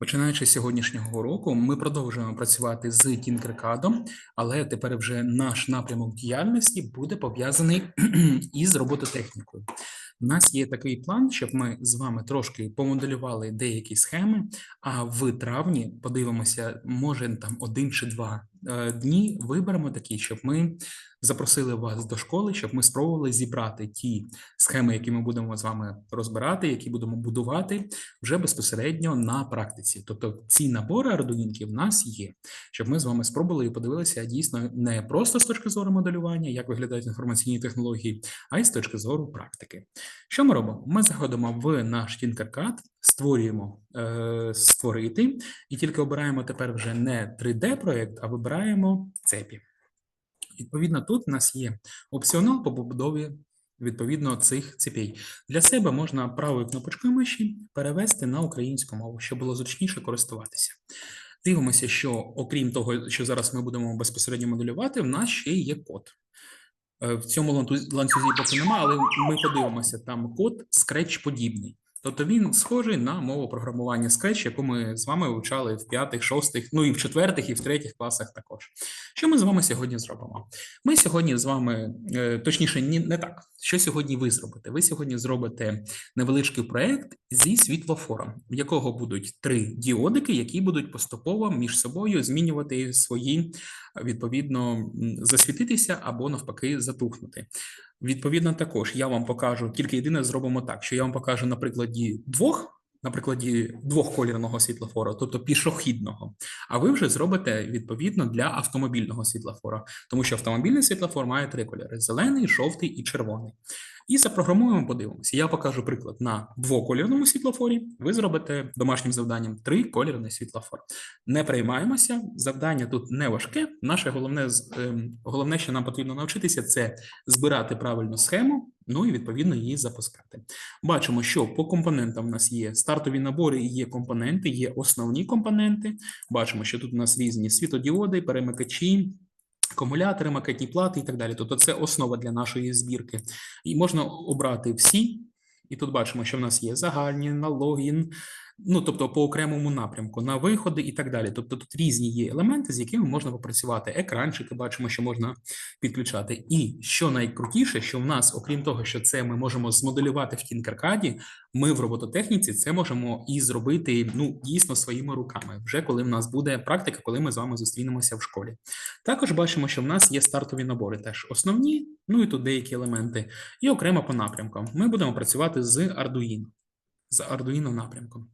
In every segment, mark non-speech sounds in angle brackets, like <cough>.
Починаючи з сьогоднішнього року, ми продовжуємо працювати з Тінкеркадом, але тепер вже наш напрямок діяльності буде пов'язаний <clears throat> із робототехнікою. У нас є такий план, щоб ми з вами трошки помоделювали деякі схеми. А в травні подивимося, може там один чи два дні виберемо такі, щоб ми запросили вас до школи, щоб ми спробували зібрати ті схеми, які ми будемо з вами розбирати, які будемо будувати вже безпосередньо на практиці. Тобто ці набори ардуїнки в нас є, щоб ми з вами спробували і подивилися дійсно не просто з точки зору моделювання, як виглядають інформаційні технології, а й з точки зору практики. Що ми робимо? Ми заходимо в наш Tinkercad, створюємо е, створити, і тільки обираємо тепер вже не 3D-проєкт, а вибираємо цепі. Відповідно, тут у нас є опціонал по побудові відповідно цих цепей. Для себе можна правою кнопочкою миші перевести на українську мову, щоб було зручніше користуватися. Дивимося, що окрім того, що зараз ми будемо безпосередньо моделювати, в нас ще є код. Е, В цьому ланцюзі поки немає, але ми подивимося, там код Scratch подібний. Тобто він схожий на мову програмування Scratch, яку ми з вами вивчали в п'ятих, шостих, ну і в четвертих, і в третіх класах також. Що ми з вами сьогодні зробимо? Ми сьогодні з вами, е, точніше, ні, не так. Що сьогодні ви зробите? Ви сьогодні зробите невеличкий проект зі світлофором, в якого будуть три діодики, які будуть поступово між собою змінювати свої відповідно засвітитися або навпаки затухнути. Відповідно, також я вам покажу тільки єдине зробимо так, що я вам покажу на прикладі двох. На прикладі двохколірного світлофора, тобто пішохідного, а ви вже зробите відповідно для автомобільного світлофора, тому що автомобільний світлофор має три кольори: зелений, жовтий і червоний. І запрограмуємо, подивимося. Я покажу приклад на двоколірному світлофорі. Ви зробите домашнім завданням триколірний світлофор. Не приймаємося. Завдання тут не важке. Наше головне ем, головне, що нам потрібно навчитися, це збирати правильну схему. Ну і відповідно її запускати. Бачимо, що по компонентам у нас є стартові набори, є компоненти, є основні компоненти. Бачимо, що тут у нас різні світодіоди, перемикачі, акумулятори, макетні плати і так далі. Тобто це основа для нашої збірки. І можна обрати всі. І тут бачимо, що в нас є загальні, на логін, ну тобто по окремому напрямку, на виходи і так далі. Тобто тут різні є елементи, з якими можна попрацювати. Екранчики бачимо, що можна підключати. І що найкрутіше, що в нас, окрім того, що це ми можемо змоделювати в Tinkercad, ми в робототехніці це можемо і зробити ну дійсно своїми руками, вже коли в нас буде практика, коли ми з вами зустрінемося в школі. Також бачимо, що в нас є стартові набори, теж основні, ну і тут деякі елементи, і окремо по напрямкам. Ми будемо працювати з Arduino, з Arduino напрямком.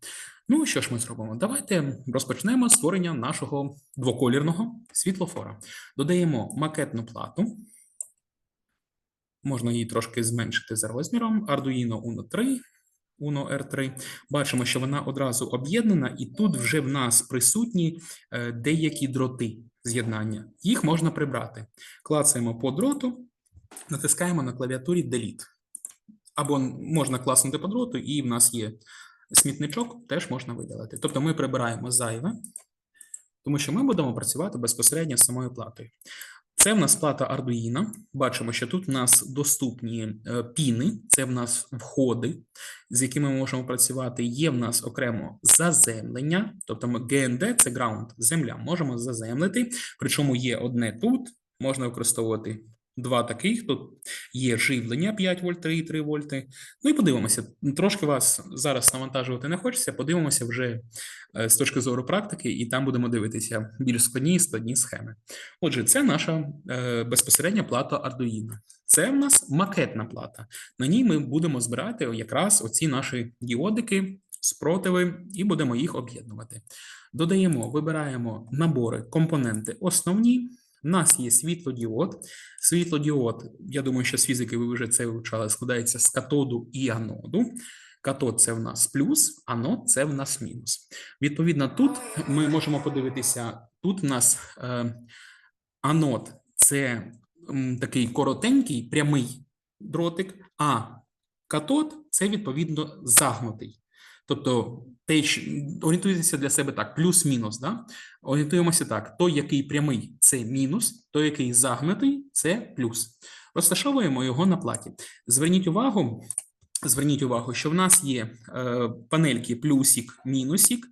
Ну, що ж ми зробимо? Давайте розпочнемо створення нашого двоколірного світлофора. Додаємо макетну плату. Можна її трошки зменшити за розміром. Arduino Uno 3, Uno R3. Бачимо, що вона одразу об'єднана, і тут вже в нас присутні е, деякі дроти з'єднання. Їх можна прибрати. Клацаємо по дроту, натискаємо на клавіатурі Delete. Або можна класнути по дроту, і в нас є смітничок, теж можна видалити. Тобто ми прибираємо зайве, тому що ми будемо працювати безпосередньо з самою платою. Це в нас плата Arduino. Бачимо, що тут в нас доступні е, піни, це в нас входи, з якими ми можемо працювати. Є в нас окремо заземлення, тобто ми GND – це ground, земля, можемо заземлити. Причому є одне тут, можна використовувати два таких. Тут є живлення 5 вольт, 3,3 вольти. Ну і подивимося. Трошки вас зараз навантажувати не хочеться. Подивимося вже е, з точки зору практики, і там будемо дивитися більш складні і складні схеми. Отже, це наша е, безпосередня плата Arduino. Це в нас макетна плата. На ній ми будемо збирати якраз оці наші діодики, спротиви, і будемо їх об'єднувати. Додаємо, вибираємо набори, компоненти основні. У нас є світлодіод. Світлодіод, я думаю, що з фізики ви вже це вивчали, складається з катоду і аноду. Катод це в нас плюс, анод це в нас мінус. Відповідно, тут ми можемо подивитися, тут в нас е, анод це м, такий коротенький, прямий дротик, а катод це відповідно загнутий. Тобто, те, орієнтуйтеся для себе так: плюс-мінус. Да? Орієнтуємося так: той, який прямий, це мінус, той, який загнутий, це плюс. Розташовуємо його на платі. Зверніть увагу, зверніть увагу, що в нас є е, панельки плюсик, мінусик.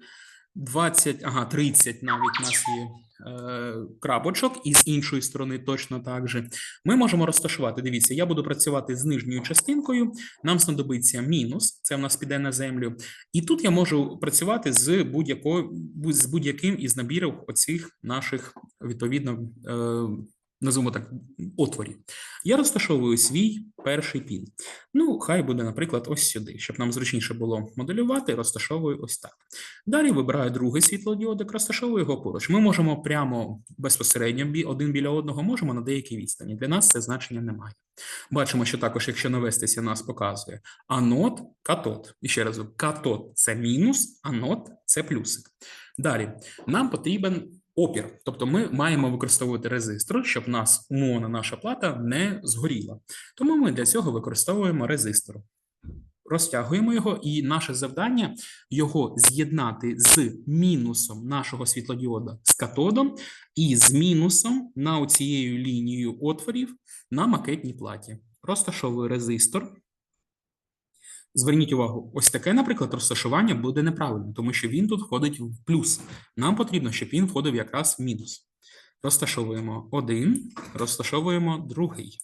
20, ага, 30 навіть у нас є е, крапочок, і з іншої сторони точно так же. Ми можемо розташувати. Дивіться, я буду працювати з нижньою частинкою. Нам знадобиться мінус, це в нас піде на землю. І тут я можу працювати з будь-якою з будь-яким із набірів оцих наших відповідно. Е, Назвемо так отворів. Я розташовую свій перший пін. Ну, хай буде, наприклад, ось сюди, щоб нам зручніше було моделювати, розташовую ось так. Далі вибираю другий світлодіодик, розташовую його поруч. Ми можемо прямо безпосередньо один біля одного, можемо на деякій відстані. Для нас це значення немає. Бачимо, що також, якщо навестися, нас показує анод, катод. І ще раз, катод це мінус, анод це плюсик. Далі нам потрібен опір, тобто ми маємо використовувати резистор, щоб нас умовна наша плата не згоріла. Тому ми для цього використовуємо резистор. Розтягуємо його, і наше завдання його з'єднати з мінусом нашого світлодіода з катодом і з мінусом на оцією лінією отворів на макетній платі. Розташовую резистор. Зверніть увагу, ось таке, наприклад, розташування буде неправильно, тому що він тут входить в плюс. Нам потрібно, щоб він входив якраз в мінус. Розташовуємо один, розташовуємо другий.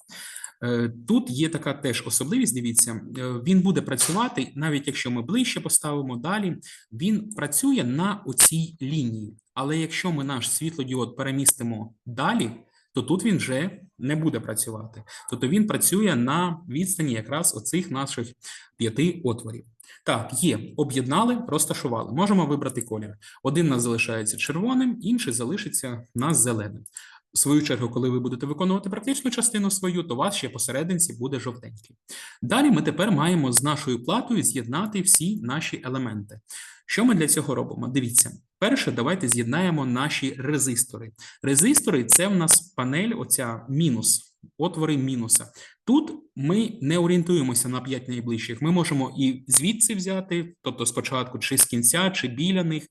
Е, Тут є така теж особливість. Дивіться, е, він буде працювати, навіть якщо ми ближче поставимо далі, він працює на оцій лінії. Але якщо ми наш світлодіод перемістимо далі, то тут він вже не буде працювати. Тобто він працює на відстані якраз оцих наших п'яти отворів. Так, є, об'єднали, розташували. Можемо вибрати колір. Один у нас залишається червоним, інший залишиться у нас зеленим. В свою чергу, коли ви будете виконувати практичну частину свою, то вас ще посерединці буде жовтенький. Далі ми тепер маємо з нашою платою з'єднати всі наші елементи. Що ми для цього робимо? Дивіться, перше, давайте з'єднаємо наші резистори. Резистори це в нас панель, оця мінус, отвори мінуса. Тут ми не орієнтуємося на 5 найближчих. Ми можемо і звідси взяти, тобто спочатку, чи з кінця, чи біля них.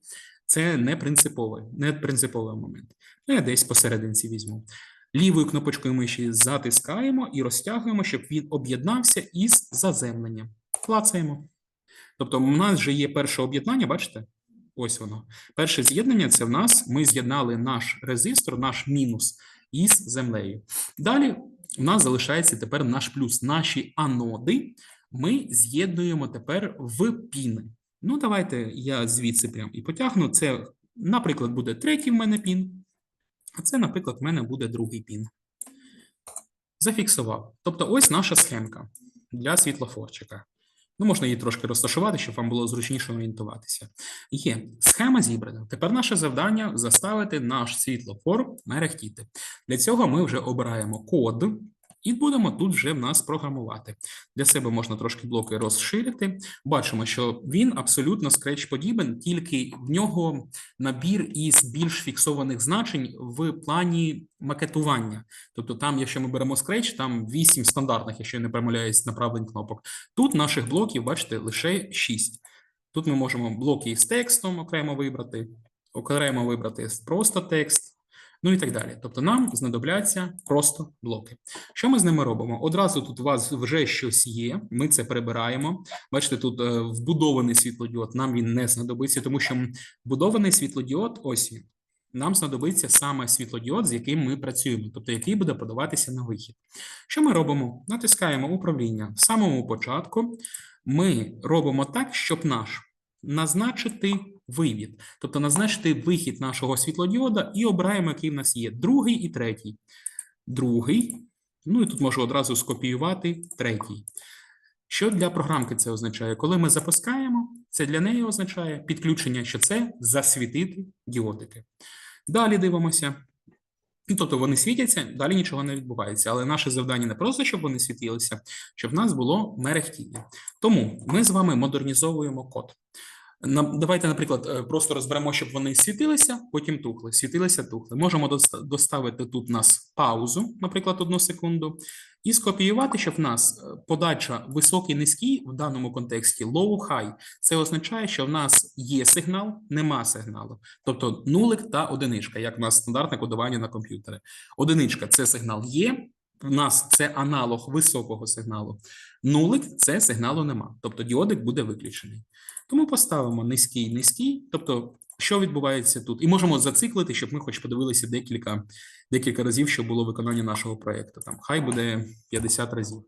Це не принциповий, не принциповий момент. Ну, я десь посерединці візьму. Лівою кнопочкою миші затискаємо і розтягуємо, щоб він об'єднався із заземленням. Клацаємо. Тобто, у нас вже є перше об'єднання, бачите? Ось воно. Перше з'єднання це в нас ми з'єднали наш резистор, наш мінус із землею. Далі у нас залишається тепер наш плюс. Наші аноди ми з'єднуємо тепер в піни. Ну, давайте я звідси прям і потягну. Це, наприклад, буде третій в мене пін, а це, наприклад, в мене буде другий пін. Зафіксував. Тобто, ось наша схемка для світлофорчика. Ну, можна її трошки розташувати, щоб вам було зручніше орієнтуватися. Є схема зібрана. Тепер наше завдання заставити наш світлофор мерехтіти. Для цього ми вже обираємо код і будемо тут вже в нас програмувати. Для себе можна трошки блоки розширити. Бачимо, що він абсолютно скреч подібен, тільки в нього набір із більш фіксованих значень в плані макетування. Тобто, там, якщо ми беремо Scratch, там 8 стандартних, якщо я не помиляюсь, направлень кнопок. Тут наших блоків, бачите, лише 6. Тут ми можемо блоки із текстом окремо вибрати, окремо вибрати просто текст. Ну і так далі. Тобто нам знадобляться просто блоки. Що ми з ними робимо? Одразу тут у вас вже щось є. Ми це прибираємо. Бачите, тут е, вбудований світлодіод. Нам він не знадобиться, тому що вбудований світлодіод, ось він. Нам знадобиться саме світлодіод, з яким ми працюємо, тобто який буде подаватися на вихід. Що ми робимо? Натискаємо управління. В самому початку ми робимо так, щоб наш назначити вивід, тобто назначити вихід нашого світлодіода і обираємо, який в нас є другий і третій. Другий, ну і тут можу одразу скопіювати третій. Що для програмки це означає? Коли ми запускаємо, це для неї означає підключення, що це засвітити діодики. Далі дивимося. Тобто вони світяться, далі нічого не відбувається. Але наше завдання не просто, щоб вони світилися, щоб в нас було мерехтіння. Тому ми з вами модернізовуємо код. Давайте, наприклад, е, просто розберемо, щоб вони світилися, потім тухли, світилися, тухли. Можемо доставити тут у нас паузу, наприклад, одну секунду, і скопіювати, щоб в нас е, подача високий, низький в даному контексті low, high. Це означає, що в нас є сигнал, нема сигналу. Тобто нулик та одиничка, як в нас стандартне кодування на комп'ютері. Одиничка це сигнал є. В нас це аналог високого сигналу. Нулик це сигналу нема. Тобто діодик буде виключений. Тому поставимо низький, низький, тобто, що відбувається тут? І можемо зациклити, щоб ми хоч подивилися декілька, декілька разів, що було виконання нашого проєкту. Там хай буде 50 разів.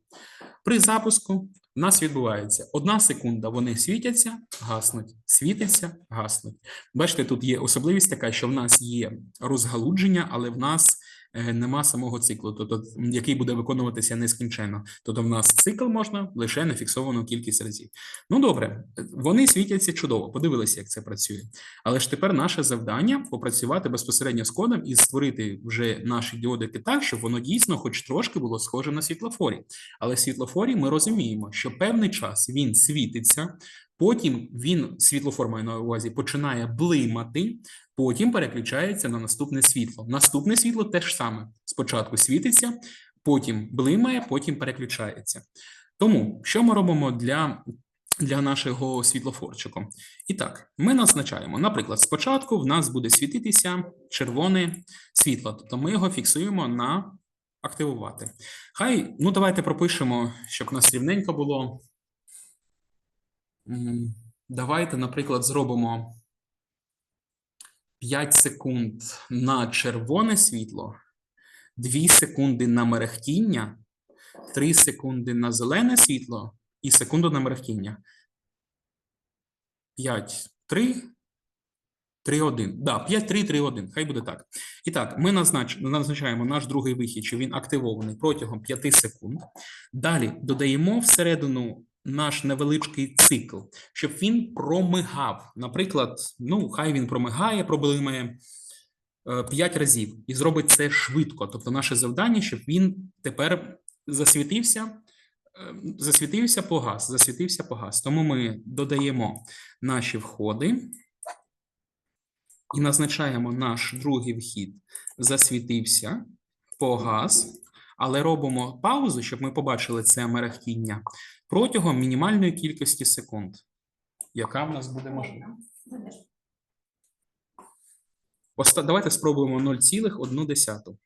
При запуску в нас відбувається одна секунда, вони світяться, гаснуть, світяться, гаснуть. Бачите, тут є особливість така, що в нас є розгалудження, але в нас нема самого циклу, тобто який буде виконуватися нескінченно. Тобто, в нас цикл можна лише на фіксовану кількість разів. Ну добре, вони світяться чудово, подивилися, як це працює. Але ж тепер наше завдання попрацювати безпосередньо з кодом і створити вже наші діодики так, щоб воно дійсно, хоч трошки було схоже на світлофорі. Але світлофорі ми розуміємо, що певний час він світиться. Потім він світлофор має на увазі починає блимати, потім переключається на наступне світло. Наступне світло теж саме. Спочатку світиться, потім блимає, потім переключається. Тому що ми робимо для, для нашого світлофорчику? І так, ми назначаємо. Наприклад, спочатку в нас буде світитися червоне світло, тобто ми його фіксуємо на активувати. Хай, ну давайте пропишемо, щоб у нас рівненько було. Давайте, наприклад, зробимо 5 секунд на червоне світло, 2 секунди на мерехтіння, 3 секунди на зелене світло і секунду на мерехтіння. 5, 3, 3, 1. Да, 5, 3, 3, 1. Хай буде так. І так, ми назнач... назначаємо наш другий вихід, що він активований протягом 5 секунд. Далі додаємо всередину наш невеличкий цикл, щоб він промигав. Наприклад, ну, хай він промигає, проблимає 5 разів і зробить це швидко. Тобто, наше завдання, щоб він тепер засвітився. е, Засвітився погас, засвітився погас. Тому ми додаємо наші входи і назначаємо наш другий вхід. Засвітився, погас, але робимо паузу, щоб ми побачили це мерехтіння протягом мінімальної кількості секунд, яка в нас буде. Оста- Давайте спробуємо 0,1.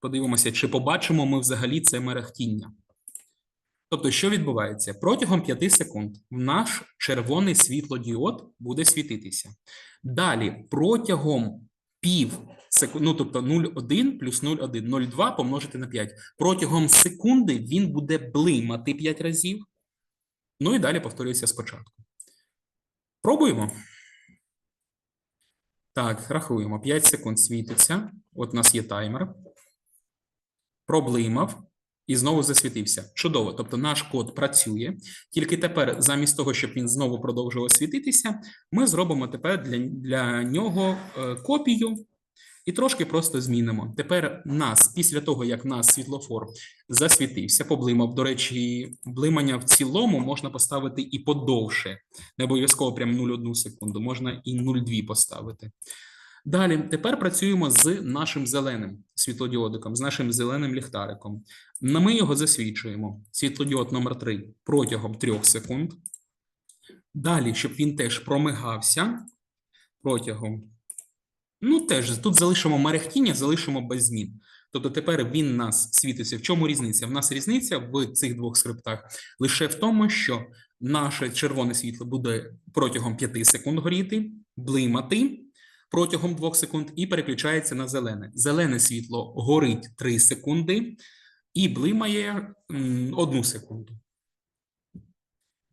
Подивимося, чи побачимо ми взагалі це мерехтіння. Тобто, що відбувається? Протягом 5 секунд наш червоний світлодіод буде світитися. Далі, протягом пів секунди, ну тобто 0,1 плюс 0,1, 0,2 помножити на 5. Протягом секунди він буде блимати 5 разів. Ну і далі повторюється спочатку. Пробуємо. Так, рахуємо. 5 секунд світиться. От у нас є таймер. Проблимав і знову засвітився. Чудово. Тобто наш код працює. Тільки тепер, замість того, щоб він знову продовжував світитися, ми зробимо тепер для, для нього е, копію і трошки просто змінимо. Тепер нас, після того, як нас світлофор засвітився, поблимав. До речі, блимання в цілому можна поставити і подовше. Не обов'язково прям 0,1 секунду, можна і 0,2 поставити. Далі, тепер працюємо з нашим зеленим світлодіодиком, з нашим зеленим ліхтариком. Ми його засвічуємо. Світлодіод номер 3 протягом 3 секунд. Далі, щоб він теж промигався протягом. Ну, теж тут залишимо мерехтіння, залишимо без змін. Тобто тепер він нас світиться. В чому різниця? В нас різниця в цих двох скриптах лише в тому, що наше червоне світло буде протягом 5 секунд горіти, блимати протягом 2 секунд і переключається на зелене. Зелене світло горить 3 секунди і блимає 1 секунду.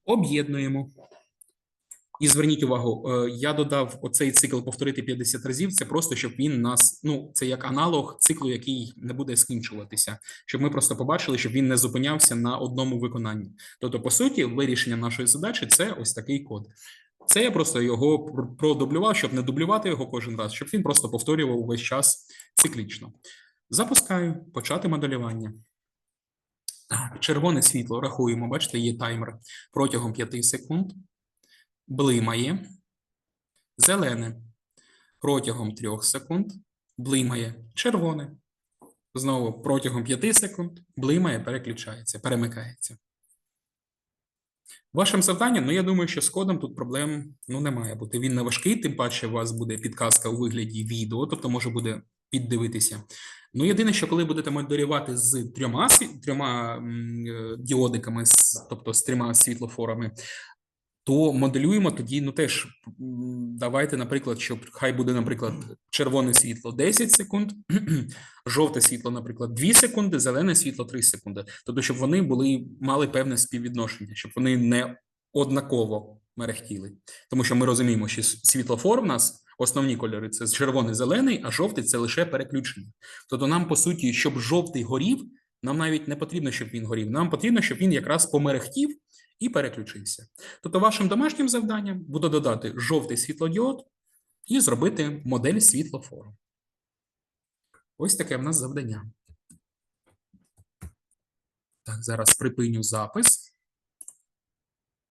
Об'єднуємо. І зверніть увагу, е, я додав оцей цикл повторити 50 разів. Це просто щоб він нас, ну це як аналог циклу, який не буде скінчуватися, щоб ми просто побачили, щоб він не зупинявся на одному виконанні. Тобто, по суті, вирішення нашої задачі це ось такий код. Це я просто його продублював, щоб не дублювати його кожен раз, щоб він просто повторював увесь час циклічно. Запускаю, почати моделювання. Червоне світло рахуємо. Бачите, є таймер протягом 5 секунд блимає. Зелене протягом 3 секунд блимає. Червоне. Знову протягом 5 секунд блимає, переключається, перемикається. Вашим завданням, ну я думаю, що з кодом тут проблем ну, не має бути. Він не важкий, тим паче у вас буде підказка у вигляді відео, тобто може буде піддивитися. Ну, єдине, що коли будете моделювати з трьома, трьома е, діодиками, тобто з трьома світлофорами, то моделюємо тоді, ну теж давайте, наприклад, щоб хай буде, наприклад, червоне світло 10 секунд, <clears throat> жовте світло, наприклад, 2 секунди, зелене світло 3 секунди. Тобто, щоб вони були мали певне співвідношення, щоб вони не однаково мерехтіли. Тому що ми розуміємо, що світлофор в нас основні кольори це червоний, зелений, а жовтий це лише переключення. Тобто, нам по суті, щоб жовтий горів, нам навіть не потрібно, щоб він горів. Нам потрібно, щоб він якраз померехтів і переключився. Тобто, вашим домашнім завданням буде додати жовтий світлодіод і зробити модель світлофору. Ось таке в нас завдання. Так, зараз припиню запис.